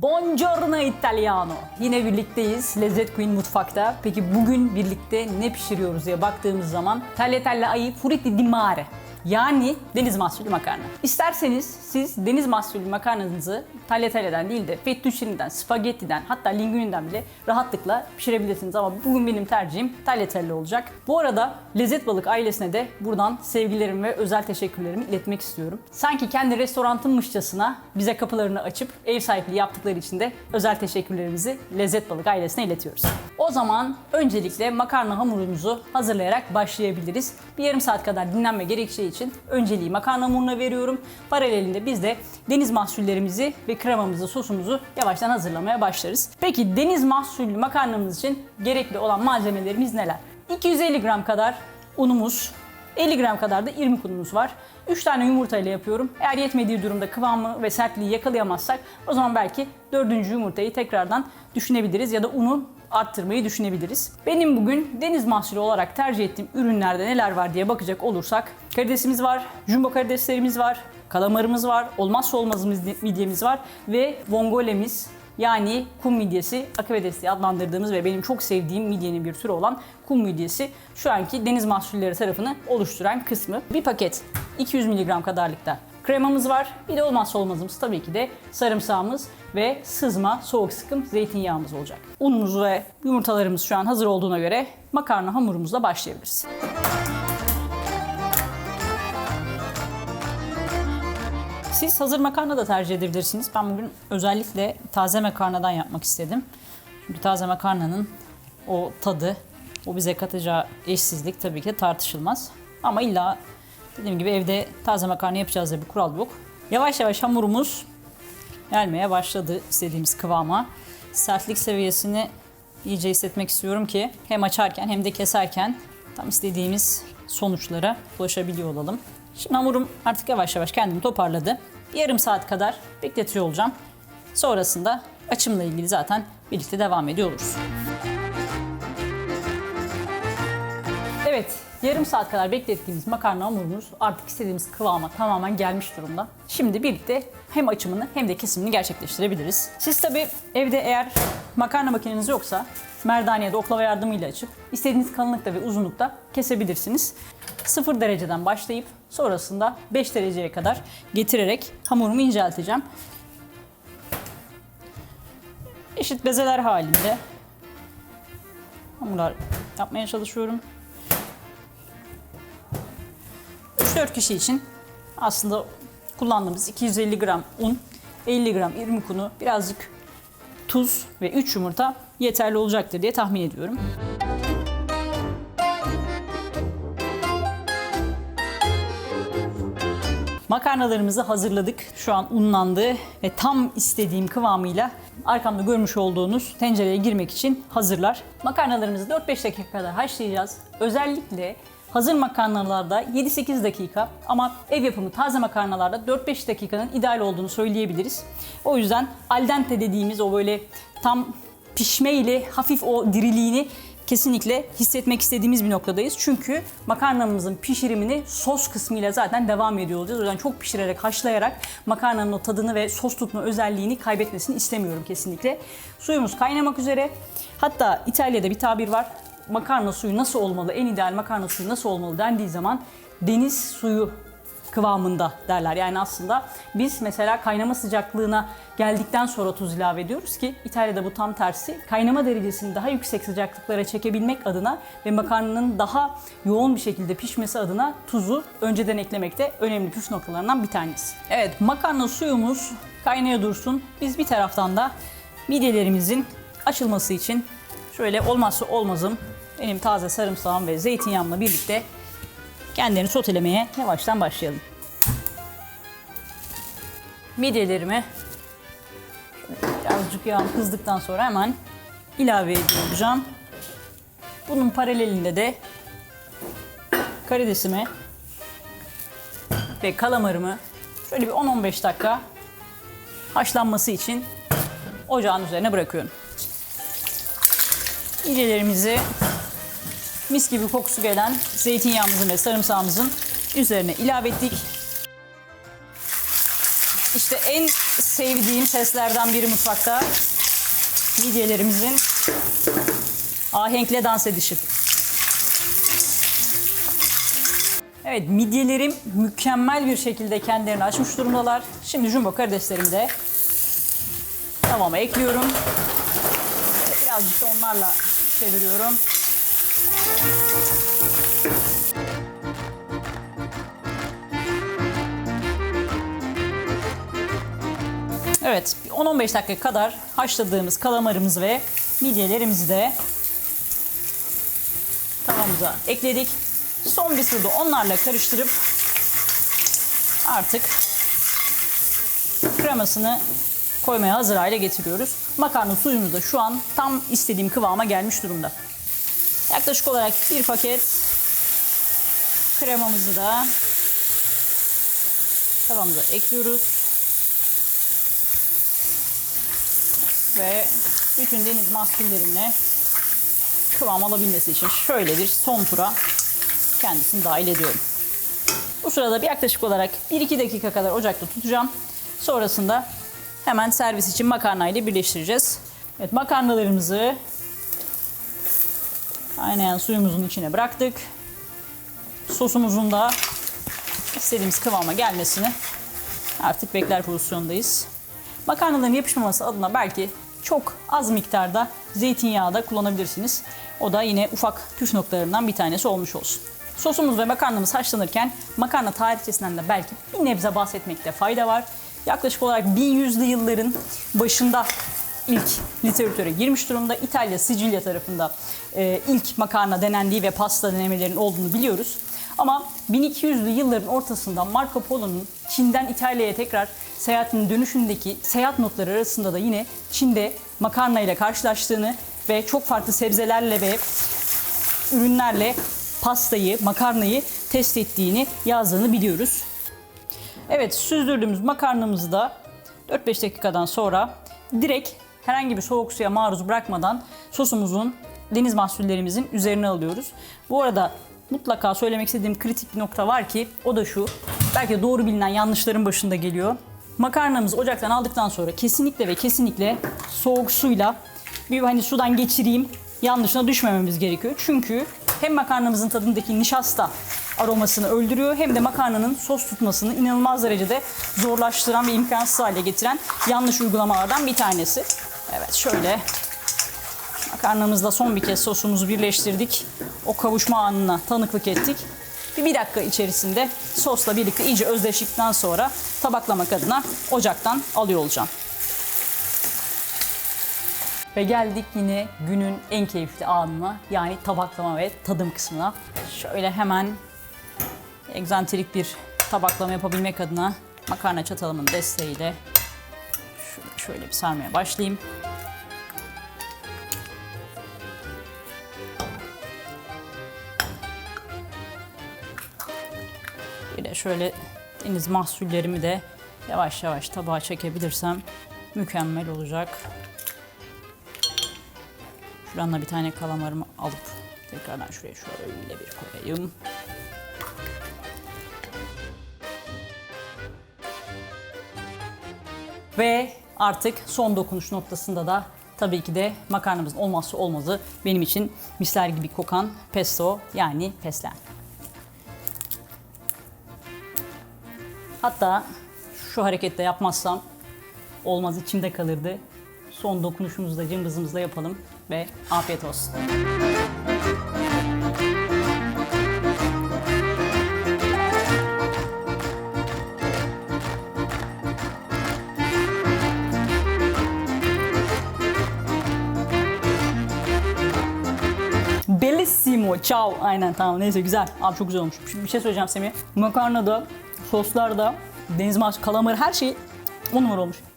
Buongiorno Italiano. Yine birlikteyiz Lezzet Queen mutfakta. Peki bugün birlikte ne pişiriyoruz diye baktığımız zaman tagliatelle ai frutti di mare. Yani deniz mahsulü makarna. İsterseniz siz deniz mahsulü makarnanızı tagliatelleden değil de fettuccine'den, spagettiden hatta linguine'den bile rahatlıkla pişirebilirsiniz. Ama bugün benim tercihim tagliatelle olacak. Bu arada Lezzet Balık ailesine de buradan sevgilerimi ve özel teşekkürlerimi iletmek istiyorum. Sanki kendi restoranınmışçasına bize kapılarını açıp ev sahipliği yaptıkları için de özel teşekkürlerimizi Lezzet Balık ailesine iletiyoruz. O zaman öncelikle makarna hamurumuzu hazırlayarak başlayabiliriz. Bir yarım saat kadar dinlenme gerekeceği için önceliği makarna hamuruna veriyorum. Paralelinde biz de deniz mahsullerimizi ve kremamızı, sosumuzu yavaştan hazırlamaya başlarız. Peki deniz mahsullü makarnamız için gerekli olan malzemelerimiz neler? 250 gram kadar unumuz, 50 gram kadar da irmik unumuz var. 3 tane yumurta ile yapıyorum. Eğer yetmediği durumda kıvamı ve sertliği yakalayamazsak o zaman belki dördüncü yumurtayı tekrardan düşünebiliriz ya da unu arttırmayı düşünebiliriz. Benim bugün deniz mahsulü olarak tercih ettiğim ürünlerde neler var diye bakacak olursak karidesimiz var, jumbo karideslerimiz var, kalamarımız var, olmazsa olmazımız midyemiz var ve vongolemiz yani kum midyesi, akıbedes diye adlandırdığımız ve benim çok sevdiğim midyenin bir türü olan kum midyesi şu anki deniz mahsulleri tarafını oluşturan kısmı. Bir paket 200 mg kadarlıkta kremamız var. Bir de olmazsa olmazımız tabii ki de sarımsağımız ve sızma soğuk sıkım zeytinyağımız olacak. Unumuz ve yumurtalarımız şu an hazır olduğuna göre makarna hamurumuzla başlayabiliriz. Siz hazır makarna da tercih edebilirsiniz. Ben bugün özellikle taze makarnadan yapmak istedim. Çünkü taze makarnanın o tadı, o bize katacağı eşsizlik tabii ki tartışılmaz. Ama illa dediğim gibi evde taze makarna yapacağız diye bir kural yok. Yavaş yavaş hamurumuz gelmeye başladı istediğimiz kıvama. Sertlik seviyesini iyice hissetmek istiyorum ki hem açarken hem de keserken tam istediğimiz sonuçlara ulaşabiliyor olalım. Şimdi hamurum artık yavaş yavaş kendini toparladı. Yarım saat kadar bekletiyor olacağım. Sonrasında açımla ilgili zaten birlikte devam ediyor oluruz. Yarım saat kadar beklettiğimiz makarna hamurumuz artık istediğimiz kıvama tamamen gelmiş durumda. Şimdi birlikte hem açımını hem de kesimini gerçekleştirebiliriz. Siz tabi evde eğer makarna makineniz yoksa merdane ya da oklava yardımıyla açıp istediğiniz kalınlıkta ve uzunlukta kesebilirsiniz. 0 dereceden başlayıp sonrasında 5 dereceye kadar getirerek hamurumu incelteceğim. Eşit bezeler halinde hamurlar yapmaya çalışıyorum. 3-4 kişi için aslında kullandığımız 250 gram un, 50 gram irmik unu, birazcık tuz ve 3 yumurta yeterli olacaktır diye tahmin ediyorum. Makarnalarımızı hazırladık. Şu an unlandı ve tam istediğim kıvamıyla arkamda görmüş olduğunuz tencereye girmek için hazırlar. Makarnalarımızı 4-5 dakika kadar haşlayacağız. Özellikle Hazır makarnalarda 7-8 dakika ama ev yapımı taze makarnalarda 4-5 dakikanın ideal olduğunu söyleyebiliriz. O yüzden al dente dediğimiz o böyle tam pişme ile hafif o diriliğini kesinlikle hissetmek istediğimiz bir noktadayız. Çünkü makarnamızın pişirimini sos kısmıyla zaten devam ediyor olacağız. O yüzden çok pişirerek, haşlayarak makarnanın o tadını ve sos tutma özelliğini kaybetmesini istemiyorum kesinlikle. Suyumuz kaynamak üzere. Hatta İtalya'da bir tabir var makarna suyu nasıl olmalı, en ideal makarna suyu nasıl olmalı dendiği zaman deniz suyu kıvamında derler. Yani aslında biz mesela kaynama sıcaklığına geldikten sonra tuz ilave ediyoruz ki İtalya'da bu tam tersi. Kaynama derecesini daha yüksek sıcaklıklara çekebilmek adına ve makarnanın daha yoğun bir şekilde pişmesi adına tuzu önceden eklemek de önemli püf noktalarından bir tanesi. Evet makarna suyumuz kaynaya dursun. Biz bir taraftan da midyelerimizin açılması için şöyle olmazsa olmazım benim taze sarımsağım ve zeytinyağımla birlikte kendini sotelemeye yavaştan başlayalım. Midyelerimi birazcık yağım kızdıktan sonra hemen ilave ediyor olacağım. Bunun paralelinde de karidesimi ve kalamarımı şöyle bir 10-15 dakika haşlanması için ocağın üzerine bırakıyorum. Midyelerimizi mis gibi kokusu gelen zeytinyağımızın ve sarımsağımızın üzerine ilave ettik. İşte en sevdiğim seslerden biri mutfakta. Midyelerimizin ahenkle dans edişi. Evet midyelerim mükemmel bir şekilde kendilerini açmış durumdalar. Şimdi jumbo karideslerimi de tavama ekliyorum. Birazcık da onlarla çeviriyorum. Evet, bir 10-15 dakika kadar haşladığımız kalamarımız ve midyelerimizi de tavamıza ekledik. Son bir turda onlarla karıştırıp artık kremasını koymaya hazır hale getiriyoruz. Makarna suyumuz da şu an tam istediğim kıvama gelmiş durumda. Yaklaşık olarak bir paket kremamızı da tavamıza ekliyoruz. Ve bütün deniz mahsullerimle kıvam alabilmesi için şöyle bir son tura kendisini dahil ediyorum. Bu sırada bir yaklaşık olarak 1-2 dakika kadar ocakta tutacağım. Sonrasında hemen servis için makarna ile birleştireceğiz. Evet makarnalarımızı kaynayan suyumuzun içine bıraktık. Sosumuzun da istediğimiz kıvama gelmesini artık bekler pozisyondayız. Makarnaların yapışmaması adına belki çok az miktarda zeytinyağı da kullanabilirsiniz. O da yine ufak püf noktalarından bir tanesi olmuş olsun. Sosumuz ve makarnamız haşlanırken makarna tarihçesinden de belki bir nebze bahsetmekte fayda var. Yaklaşık olarak 1100'lü yılların başında ilk literatüre girmiş durumda. İtalya, Sicilya tarafında e, ilk makarna denendiği ve pasta denemelerinin olduğunu biliyoruz. Ama 1200'lü yılların ortasında Marco Polo'nun Çin'den İtalya'ya tekrar seyahatinin dönüşündeki seyahat notları arasında da yine Çin'de makarna ile karşılaştığını ve çok farklı sebzelerle ve ürünlerle pastayı, makarnayı test ettiğini yazdığını biliyoruz. Evet süzdürdüğümüz makarnamızı da 4-5 dakikadan sonra direkt herhangi bir soğuk suya maruz bırakmadan sosumuzun deniz mahsullerimizin üzerine alıyoruz. Bu arada mutlaka söylemek istediğim kritik bir nokta var ki o da şu. Belki doğru bilinen yanlışların başında geliyor. Makarnamızı ocaktan aldıktan sonra kesinlikle ve kesinlikle soğuk suyla bir hani sudan geçireyim yanlışına düşmememiz gerekiyor. Çünkü hem makarnamızın tadındaki nişasta aromasını öldürüyor hem de makarnanın sos tutmasını inanılmaz derecede zorlaştıran ve imkansız hale getiren yanlış uygulamalardan bir tanesi. Evet şöyle makarnamızla son bir kez sosumuzu birleştirdik. O kavuşma anına tanıklık ettik. Bir, bir dakika içerisinde sosla birlikte iyice özdeştikten sonra tabaklamak adına ocaktan alıyor olacağım. Ve geldik yine günün en keyifli anına yani tabaklama ve tadım kısmına. Şöyle hemen egzantrik bir tabaklama yapabilmek adına makarna çatalımın desteğiyle şöyle, bir sarmaya başlayayım. Bir de şöyle deniz mahsullerimi de yavaş yavaş tabağa çekebilirsem mükemmel olacak. Şuradan da bir tane kalamarımı alıp tekrardan şuraya şöyle bir koyayım. Ve artık son dokunuş noktasında da tabii ki de makarnamızın olmazsa olmazı benim için misler gibi kokan pesto yani fesleğen. Hatta şu harekette yapmazsam olmaz içimde kalırdı. Son dokunuşumuzu da cımbızımızla yapalım ve afiyet olsun. Bellissimo, ciao. Aynen tamam neyse güzel. Abi çok güzel olmuş. Şimdi bir şey söyleyeceğim Semih. Makarnada, soslarda, deniz mahsulü, kalamar her şey on numara olmuş.